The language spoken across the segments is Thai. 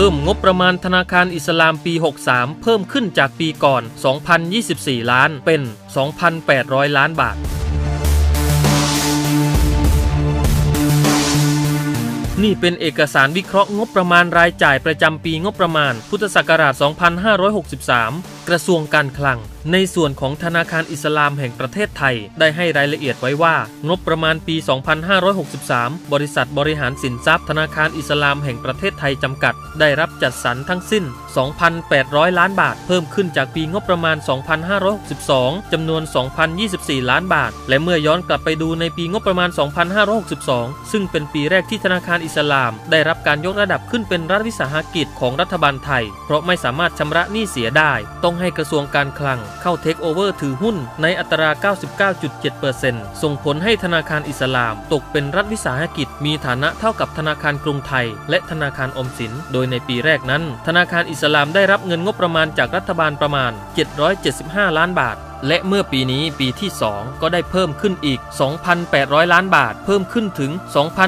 พิ่มงบประมาณธนาคารอิสลามปี 63 เพิ่มขึ้นจากปีก่อน 2,024 ล้านเป็น 2,800 ล้านบาทนี่เป็นเอกสารวิเคราะห์งบประมาณรายจ่ายประจำปีงบประมาณ พุทธศักราช 2563 กระทรวงการคลัง ในส่วนของธนาคารอิสลามแห่งประเทศไทย ได้ให้รายละเอียดไว้ว่า งบประมาณปี 2563 บริษัทบริหารสินทรัพย์ ธนาคารอิสลามแห่งประเทศไทยจำกัด ได้รับจัดสรรทั้งสิ้น 2,800 ล้านบาท เพิ่มขึ้นจากปีงบประมาณ 2562 จำนวน 2,024 ล้านบาท และเมื่อย้อนกลับไปดูในปีงบประมาณ 2562 ซึ่งเป็นปีแรกที่ธนาคารอิสลาม ได้รับการยกระดับขึ้นเป็นรัฐวิสาหกิจของรัฐบาลไทย เพราะไม่สามารถชำระหนี้เสียได้ ต้องให้กระทรวงการคลังเข้าเทคโอเวอร์ถือหุ้นในอัตรา 99.7%ส่งผลให้ธนาคารอิสลาม ตกเป็นรัฐวิสาหกิจ มีฐานะเท่ากับธนาคารกรุงไทย และธนาคารออมสิน โดยในปีแรกนั้น ธนาคารอิสลามได้รับเงินงบประมาณจากรัฐบาลประมาณ 775 ล้านบาทและเมื่อปีนี้ปีที่ 2 ก็ได้เพิ่มขึ้นอีก 2,800 ล้านบาท เพิ่มขึ้นถึง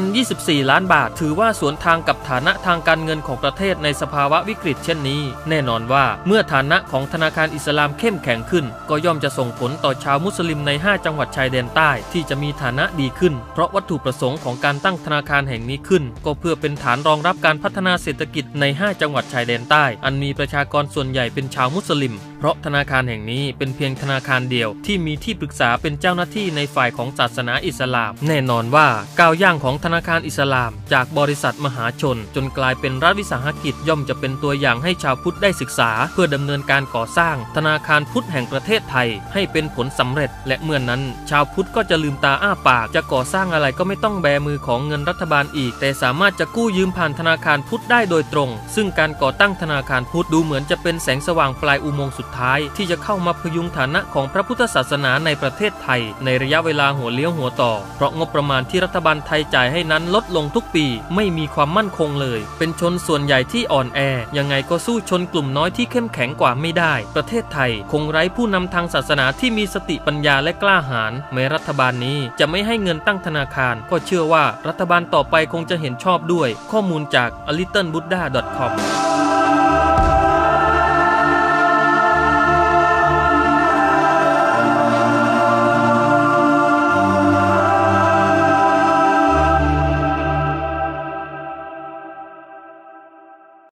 2,024 ล้านบาท ถือว่าสวนทางกับฐานะทางการเงินของประเทศในสภาวะวิกฤตเช่นนี้ แน่นอนว่าเมื่อฐานะของธนาคารอิสลามเข้มแข็งขึ้น ก็ย่อมจะส่งผลต่อชาวมุสลิมใน 5 จังหวัดชายแดนใต้ที่จะมีฐานะดีขึ้น เพราะวัตถุประสงค์ของการตั้งธนาคารแห่งนี้ขึ้น ก็เพื่อเป็นฐานรองรับการพัฒนาเศรษฐกิจใน 5 จังหวัดชายแดนใต้ อันมีประชากรส่วนใหญ่เป็นชาวมุสลิม เพราะธนาคารแห่งนี้เป็นเพียงธนาาคารเดียว ที่มีที่ปรึกษาเป็นเจ้าหน้าที่ในฝ่ายของศาสนาอิสลาม แน่นอนว่าก้าวย่างของธนาคารอิสลาม จากบริษัทมหาชน จนกลายเป็นรัฐวิสาหกิจย่อมจะเป็นตัวอย่างให้ชาวพุทธได้ศึกษา เพื่อดำเนินการก่อสร้าง ธนาคารพุทธแห่งประเทศไทย ให้เป็นผลสำเร็จ และเมื่อนนั้น ชาวพุทธก็จะลืมตาอ้าปาก จะก่อสร้างอะไรก็ไม่ต้องแบมือของเงินรัฐบาลอีก แต่สามารถจะกู้ยืมผ่านธนาคารพุทธได้โดยตรง ซึ่งการก่อตั้งธนาคารพุทธดูเหมือนจะเป็นแสงสว่างปลายอุโมงค์สุดท้าย ที่จะเข้ามาพยุงฐานะของพระพุทธศาสนาในประเทศไทย ในระยะเวลาหัวเลี้ยวหัวต่อ เพราะงบประมาณที่รัฐบาลไทยจ่ายให้นั้นลดลงทุกปี ไม่มีความมั่นคงเลย เป็นชนส่วนใหญ่ที่อ่อนแอ ยังไงก็สู้ชนกลุ่มน้อยที่เข้มแข็งกว่าไม่ได้ ประเทศไทย คงไร้ผู้นำทางศาสนาที่มีสติปัญญาและกล้าหาญแม้รัฐบาลนี้จะไม่ให้เงินตั้งธนาคาร ก็เชื่อว่ารัฐบาลต่อไปคงจะเห็นชอบด้วย ข้อมูลจาก a l i t t l e b u d d h a c o m